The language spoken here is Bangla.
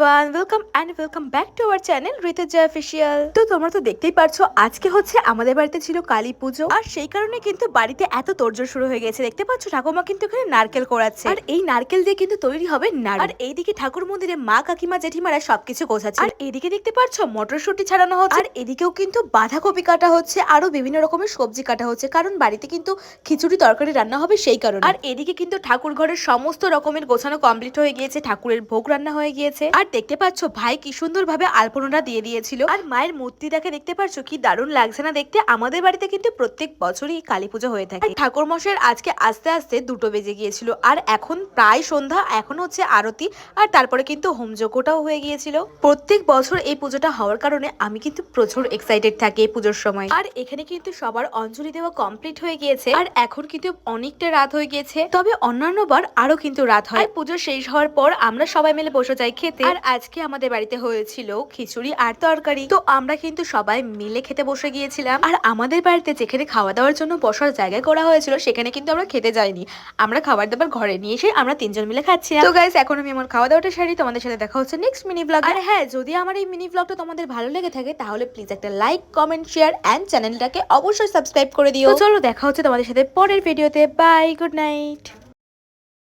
Welcome back to our channel Rituja official তো তোমরা তো দেখতেই পারছ, আজকে হচ্ছে আমাদের বাড়িতে ছিল কালী পুজো। আর সেই কারণে কিন্তু বাড়িতে এত তোড়জোড় শুরু হয়ে গেছে। দেখতে পাচ্ছ ঠাকুমা কিন্তু এখানে নারকেল কোড়াচ্ছে। আর এই নারকেল দিয়ে কিন্তু তৈরি হবে নাড়ু। আর এইদিকে ঠাকুর মন্দিরে মা, কাকিমা, জেঠিমারা সবকিছু গোছাচ্ছে। আর এদিকে দেখতে পাচ্ছ, মটরশুটি ছাড়ানো হচ্ছে। আর এদিকেও কিন্তু বাঁধাকপি কাটা হচ্ছে। আরও বিভিন্ন রকমের সবজি কাটা হচ্ছে। কারণ বাড়িতে কিন্তু খিচুড়ি তরকারি রান্না হবে সেই কারণে। আর এদিকে কিন্তু ঠাকুর ঘরের সমস্ত রকমের গোছানো কমপ্লিট হয়ে গিয়েছে। ঠাকুরের ভোগ রান্না হয়ে গিয়েছে। আর দেখতে পাচ্ছ, ভাই কি সুন্দর ভাবে আলপনাটা দিয়ে দিয়েছিল। আর মায়ের মূর্তিটাকে দেখতে পাচ্ছ, কি দারুণ লাগছে না দেখতে। আমাদের বাড়িতে কিন্তু প্রত্যেক বছরই কালী পুজো হয়ে থাকে। ঠাকুর মশাইয়ের আজকে আস্তে আস্তে দুটো বেজে গিয়েছিল। আর এখন প্রায় সন্ধ্যা, এখন হচ্ছে আরতি। আর তারপরে কিন্তু হোমযজ্ঞটাও হয়ে গিয়েছিল। প্রত্যেক বছর এই পুজোটা হওয়ার কারণে আমি কিন্তু প্রচুর এক্সাইটেড থাকি এই পুজোর সময়। আর এখানে কিন্তু সবার অঞ্জলি দেওয়া কমপ্লিট হয়ে গিয়েছে। আর এখন কিন্তু অনেকটা রাত হয়ে গিয়েছে। তবে অন্যান্য বার আরও কিন্তু রাত হয়। পুজো শেষ হওয়ার পর আমরা সবাই মিলে বসে যাই খেতে। আর আজকে আমাদের বাড়িতে হয়েছিল খিচুড়ি আর তরকারি। তো আমরা কিন্তু সবাই মিলে খেতে বসে গিয়েছিলাম। আর আমাদের বাড়িতে যেখানে খাওয়া দাওয়ার জন্য বসার জায়গা করা হয়েছিল, সেখানে কিন্তু আমরা খেতে যাইনি। আমরা খাবার দাবার ঘরে নিয়ে এসে আমরা তিনজন মিলে খাচ্ছি তো গাইস এখন আমি আমার খাওয়া দাওয়াটা সারি, তোমাদের সাথে দেখা হচ্ছে নেক্সট মিনি ব্লগ আর হ্যাঁ যদি আমার এই মিনি ব্লগটা তোমাদের ভালো লেগে থাকে, তাহলে প্লিজ একটা লাইক কমেন্ট শেয়ার অ্যান্ড চ্যানেলটাকে অবশ্যই সাবস্ক্রাইব করে দিও। চলো দেখা হচ্ছে তোমাদের সাথে পরের ভিডিওতে বাই গুড নাইট